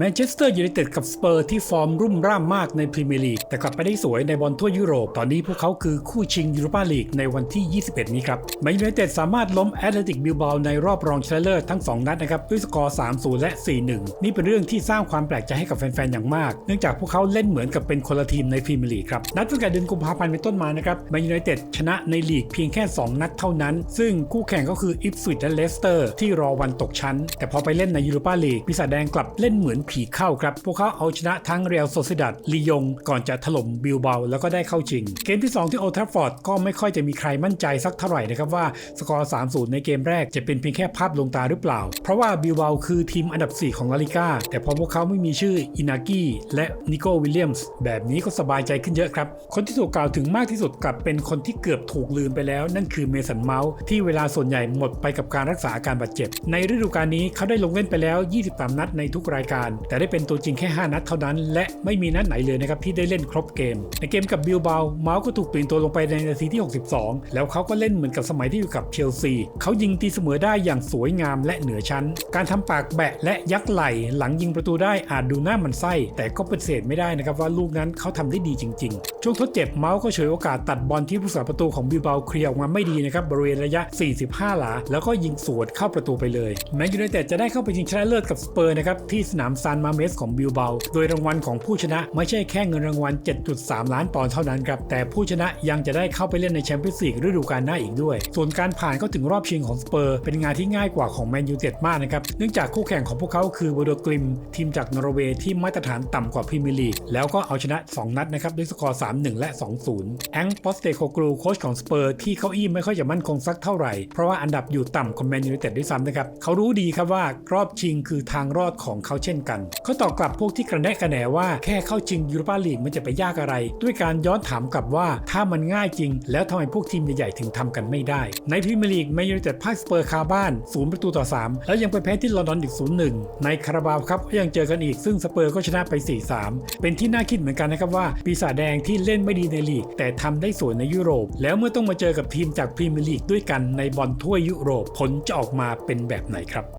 แมนเชสเตอร์ยูไนเต็ดกับสเปอร์ที่ฟอร์มรุ่มร่ามมากในพรีเมียร์ลีกแต่กลับไปได้สวยในบอลทั่วยุโรป ตอนนี้พวกเขาคือคู่ชิงยูโรปาลีกในวันที่ 21 นี้ครับแมนยูไนเต็ดสามารถล้มแอตเลติกบิลบาในรอบรองชนะเลิศทั้ง 2 นัดนะครับด้วยสกอร์ 3-0 และ 4-1 นี่เป็นเรื่องที่สร้างความแปลกใจให้กับแฟน ๆ อย่างมาก เนื่องจากพวกเขาเล่นเหมือนกับเป็นคนละทีมในพรีเมียร์ลีกครับนัดตั้งแต่เดือนกุมภาพันธ์เป็นต้นมานะครับแมนยูไนเต็ดชนะในลีกเพียงแค่ 2 นัดเท่านั้น ซึ่งคู่แข่งก็คืออิฟสวิตและเลสเตอร์ที่รอวันตกชั้น แต่พอไปเล่นในยูโรปาลีกปีศาจแดงกลับเล่นเหมือนผีเข้าครับ พวกเขาเอาชนะทั้งเรียลโซซิดัดลียง ก่อนจะถล่มบิลเบาแล้วก็ได้เข้าชิง เกมที่ 2 ที่โอทราฟอร์ดก็ไม่ค่อยจะมีใครมั่นใจสักเท่าไหร่นะครับว่าสกอร์3-0 ในเกมแรกจะเป็นเพียงแค่ภาพลงตาหรือเปล่า เพราะว่าบิลเบาคือทีมอันดับ 4 ของลาลิก้าแต่พอพวกเขาไม่มีชื่ออินากี้และนิโกวิลเลียมส์แบบนี้ก็สบายใจขึ้นเยอะครับ คนที่ถูกกล่าวถึงมากที่สุดกลับเป็นคนที่เกือบถูกลืมไปแล้ว นั่นคือเมสันเมาส์ที่เวลาส่วนใหญ่หมดไปกับการรักษาอาการบาดเจ็บ ในฤดูกาลนี้เขาได้ลงเล่นไปแล้ว 23 นัดในทุกรายการแต่ได้เป็นตัวจริงแค่ 5 นัดเท่านั้น และไม่มีนัดไหนเลยนะครับที่ได้เล่นครบเกม ในเกมกับบิลเบาเมาส์ก็ถูกเปลี่ยนตัวลงไปในนาทีที่ 62 แล้วเขาก็เล่นเหมือนกับสมัยที่อยู่กับเชลซีเขายิงตีเสมอได้อย่างสวยงามและเหนือชั้น การทำปากแบะและยักไหลหลังยิงประตูได้อาจดูหน้ามันไส้ แต่ก็ปฏิเสธไม่ได้นะครับว่าลูกนั้นเขาทำได้ดีจริง ๆ ช่วงทดเจ็บเมาส์ก็เฉยโอกาสตัดบอลที่ผู้สาประตูของบิลเบาเคลียร์ออกมาไม่ดีนะครับบริเวณระยะ 45 หลา แล้วก็ยิงสวนเข้าประตูไปเลยแมนยูไนเต็ดจะได้เข้าไปชิงชนะเลิศกับสเปอร์นะครับที่สนามานมาเมสของบิลเบา โดยรางวัลของผู้ชนะไม่ใช่แค่เงินรางวัล 7.3 ล้านปอนด์เท่านั้นครับ แต่ผู้ชนะยังจะได้เข้าไปเล่นในแชมเปี้ยนส์ลีกฤดูกาลหน้าอีกด้วย ส่วนการผ่านเข้าถึงรอบชิงของสเปอร์ เป็นงานที่ง่ายกว่าของแมนยูเต็ดมากนะครับ เนื่องจากคู่แข่งของพวกเขาคือวอร์โดกลิม ทีมจากนอร์เวย์ที่มาตรฐานต่ำกว่าพรีเมียร์ลีก แล้วก็เอาชนะ 2 นัดนะครับด้วยสกอร์ 3-1 และ 2-0 แองปอสเตโคกรูโค้ชของสเปอร์ที่เก้าอี้ไม่ค่อยจะมั่นคงสักเท่าไหร่ เพราะว่าอันดับอยู่ต่ำกว่าแมนยูเต็ดด้วยซ้ำนะครับ เขารู้ดีครับว่ารอบชิงคือทางรอดของเขาเช่นกันเขาตอบกลับพวกที่กระแนะกระแหนว่าแค่เข้าชิงยูโรปาลีกมันจะไปยากอะไร ด้วยการย้อนถามกลับว่าถ้ามันง่ายจริง แล้วทำไมพวกทีมใหญ่ๆถึงทำกันไม่ได้ ในพรีเมียร์ลีกแมนยูไนเต็ดพ่ายสเปอร์คาบ้าน0ประตูต่อ 3 แล้วยังไปแพ้ที่ลอนดอนอีก0-1ในคาราบาวครับก็ยังเจอกันอีกซึ่งสเปอร์ก็ชนะไป 4-3 เป็นที่น่าคิดเหมือนกันนะครับว่าปีศาจแดงที่เล่นไม่ดีในลีก แต่ทำได้สวยในยุโรป แล้วเมื่อต้องมาเจอกับทีมจากพรีเมียร์ลีกด้วยกันในบอลถ้วยยุโรปผลจะออกมาเป็นแบบไหนครับ